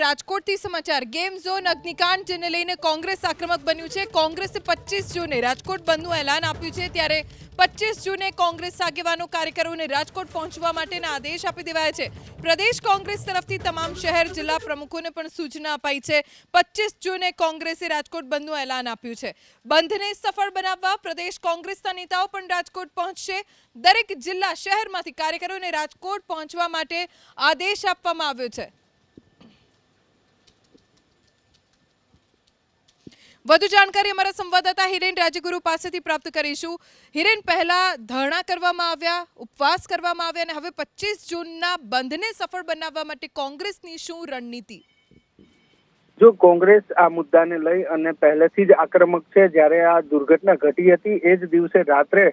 રાજકોટથી સમાચાર. Game zone અગ્નિકાંડ જેને લઈને કોંગ્રેસ આક્રમક બન્યું છે. કોંગ્રેસે પચીસ જૂને રાજકોટ બંધનું એલાન આપ્યું છે. ત્યારે પચીસ જૂને કોંગ્રેસ આગેવાનો, કાર્યકરોને રાજકોટ પહોંચવા માટેના આદેશ આપી દેવાયા છે. પ્રદેશ કોંગ્રેસ તરફથી તમામ શહેર જિલ્લા પ્રમુખોને પણ સૂચના અપાઈ છે. પચીસ જૂને કોંગ્રેસે રાજકોટ બંધનું એલાન આપ્યું છે. બંધને સફળ બનાવવા પ્રદેશ કોંગ્રેસના નેતાઓ પણ રાજકોટ પહોંચશે. દરેક જિલ્લા શહેરમાંથી કાર્યકરોને રાજકોટ પહોંચવા માટે આદેશ આપવામાં આવ્યો છે. વધુ જાણકારી અમારા સંવાદદાતા હિરેન રાજગુરુ પાસેથી પ્રાપ્ત કરીશું. હિરેન, પહેલા ધરણા કરવામાં આવ્યા, ઉપવાસ કરવામાં આવ્યા અને હવે પચીસ જૂનના બંધને સફળ બનાવવા માટે કોંગ્રેસની શું રણનીતિ? જો કોંગ્રેસ આ મુદ્દાને લઈ અને પહેલેથી જ આક્રમક છે, જ્યારે આ દુર્ઘટના ઘટી હતી, એ જ દિવસે રાત્રે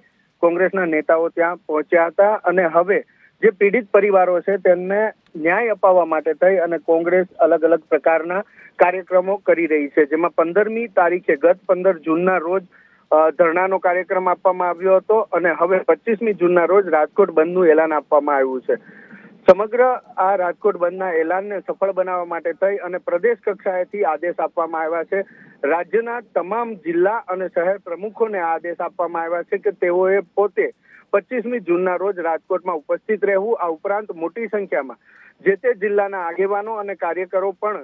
કોંગ્રેસના નેતાઓ ત્યાં પહોંચ્યા હતા અને હવે જે પીડિત પરિવારો છે, તેમને ન્યાય અપાવવા માટે થઈ અને કોંગ્રેસ અલગ અલગ પ્રકારના કાર્યક્રમો કરી રહી છે. જેમાં પંદરમી તારીખે ગત પંદર જૂનના રોજ ધરણાનો કાર્યક્રમ આપવામાં આવ્યો હતો અને હવે પચીસમી જૂનના રોજ રાજકોટ બંધનું એલાન આપવામાં આવ્યું છે. સમગ્ર આ રાજકોટ બંધના એલાનને સફળ બનાવવા માટે થઈ અને પ્રદેશ કક્ષાએથી આદેશ આપવામાં આવ્યા છે. રાજ્યના તમામ જિલ્લા અને શહેર પ્રમુખોને આદેશ આપવામાં આવ્યા છે કે તેઓએ પોતે પચીસમી જૂનના રોજ રાજકોટમાં ઉપસ્થિત રહેવું આ ઉપરાંત મોટી સંખ્યામાં જે તે જિલ્લાના આગેવાનો અને કાર્યકરો પણ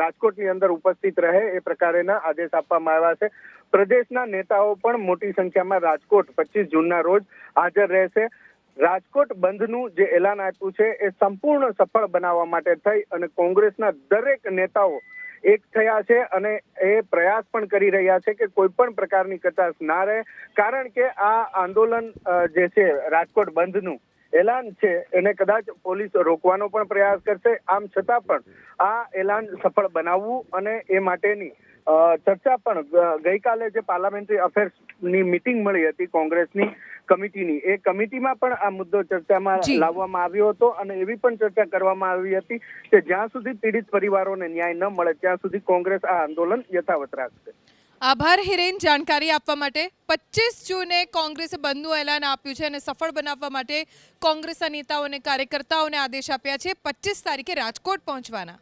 રાજકોટની અંદર ઉપસ્થિત રહે એ પ્રકારેના આદેશ આપવામાં આવ્યા છે. પ્રદેશના નેતાઓ પણ મોટી સંખ્યામાં રાજકોટ પચીસ જૂનના રોજ હાજર રહેશે. રાજકોટ બંધનું જે એલાન આપ્યું છે એ સંપૂર્ણ સફળ બનાવવા માટે થઈ અને કોંગ્રેસના દરેક નેતાઓ એક થયા છે અને એ પ્રયાસ પણ કરી રહ્યા છે કે કોઈ પણ પ્રકારની કચાશ ના રહે. કારણ કે આ આંદોલન જે છે રાજકોટ બંધનું એલાન છે, એને કદાચ પોલીસ રોકવાનો પણ પ્રયાસ કરશે. આમ છતાં પણ આ એલાન સફળ બનાવવું અને એ માટેની ચર્ચા પણ ગઈકાલે જે પાર્લામેન્ટરી અફેર્સની મિટિંગ મળી હતી કોંગ્રેસની કમિટીની એ કમિટીમાં પણ આ મુદ્દો ચર્ચામાં લાવવામાં આવ્યો હતો અને એવી પણ ચર્ચા કરવામાં આવી હતી કે જ્યાં સુધી પીડિત પરિવારોને ન્યાય ન મળે ત્યાં સુધી કોંગ્રેસ આ આંદોલન યથાવત રાખશે. આભાર હિરેન જાણકારી આપવા માટે. પચીસ જૂને કોંગ્રેસે બંધનું એલાન આપ્યું છે અને સફળ બનાવવા માટે કોંગ્રેસના નેતાઓ અને કાર્યકર્તાઓને આદેશ આપ્યા છે. પચીસ તારીખે રાજકોટ પહોંચવાના.